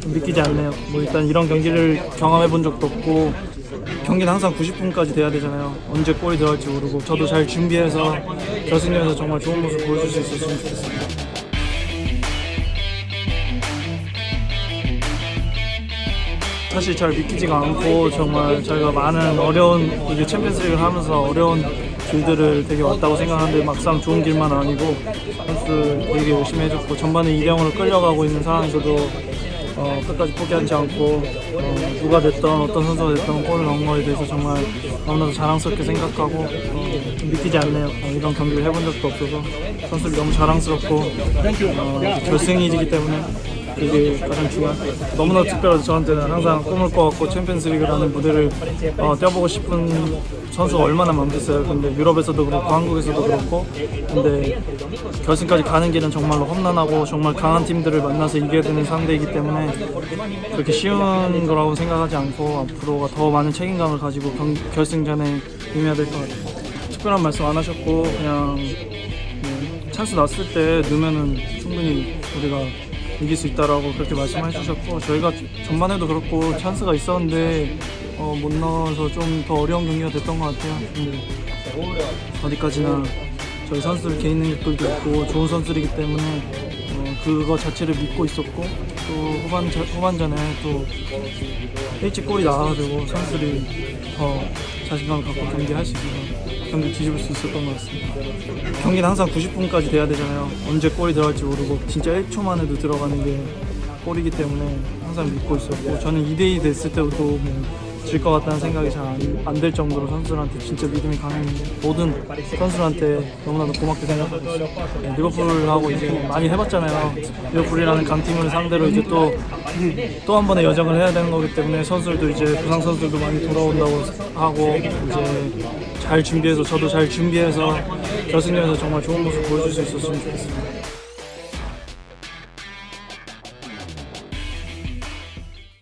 좀 믿기지 않네요. 뭐 일단 이런 경기를 경험해 본 적도 없고 경기는 항상 90분까지 돼야 되잖아요. 언제 골이 들어갈지 모르고 저도 잘 준비해서 결승전에서 정말 좋은 모습 보여줄 수 있었으면 좋겠습니다. 사실 잘 믿기지가 않고 정말 저희가 많은 어려운 이제 챔피언스리그를 하면서 어려운 길들을 되게 왔다고 생각하는데 막상 좋은 길만 아니고 선수 되게 열심히 해줬고 전반에 2대 0으로 끌려가고 있는 상황에서도 어, 끝까지 포기하지 않고 어, 누가 됐던 어떤 선수가 됐던 골을 넣은 거에 대해서 정말 너무나도 자랑스럽게 생각하고 어, 좀 믿기지 않네요. 어, 이런 경기를 해본 적도 없어서 선수들이 너무 자랑스럽고 어, 결승이기 때문에 그게 가장 중요한 너무나 특별하죠. 저한테는 항상 꿈을 꿔왔고 챔피언스리그라는 무대를 어, 뛰어보고 싶은 선수가 얼마나 많겠어요. 근데 유럽에서도 그렇고 한국에서도 그렇고. 근데 결승까지 가는 길은 정말로 험난하고 정말 강한 팀들을 만나서 이겨야 되는 상대이기 때문에 그렇게 쉬운 거라고 생각하지 않고 앞으로가 더 많은 책임감을 가지고 경, 결승전에 임해야 될 것 같아요. 특별한 말씀 안 하셨고 그냥 네, 찬스 났을 때 넣으면은 충분히 우리가 이길 수 있다라고 그렇게 말씀해 주셨고 저희가 전반에도 그렇고 찬스가 있었는데 어, 못 넣어서 좀 더 어려운 경기가 됐던 것 같아요. 근데 어디까지나 저희 선수들 개인 능력들도 있고 좋은 선수들이기 때문에 어, 그거 자체를 믿고 있었고 또 후반 후반전에 또 일찍 골이 나와가지고 선수들이 더 자신감을 갖고 경기할 수 있어서 경기 뒤집을 수 있었던 것 같습니다. 경기는 항상 90분까지 돼야 되잖아요. 언제 골이 들어갈지 모르고 진짜 1초 만에도 들어가는 게 골이기 때문에 항상 믿고 있었고 저는 2대2 됐을 때도 뭐 질 것 같다는 생각이 잘 안 될 정도로 선수들한테 진짜 믿음이 강했는데 모든 선수들한테 너무나도 고맙게 생각하고 있어요. 네, 리버풀하고 이제 많이 해봤잖아요. 리버풀이라는 강팀을 상대로 이제 또 또 한 번의 여정을 해야 되는 거기 때문에 선수들도 이제 부상 선수들도 많이 돌아온다고 하고 이제 잘 준비해서 저도 잘 준비해서 결승전에서 정말 좋은 모습 보여줄 수 있었으면 좋겠습니다.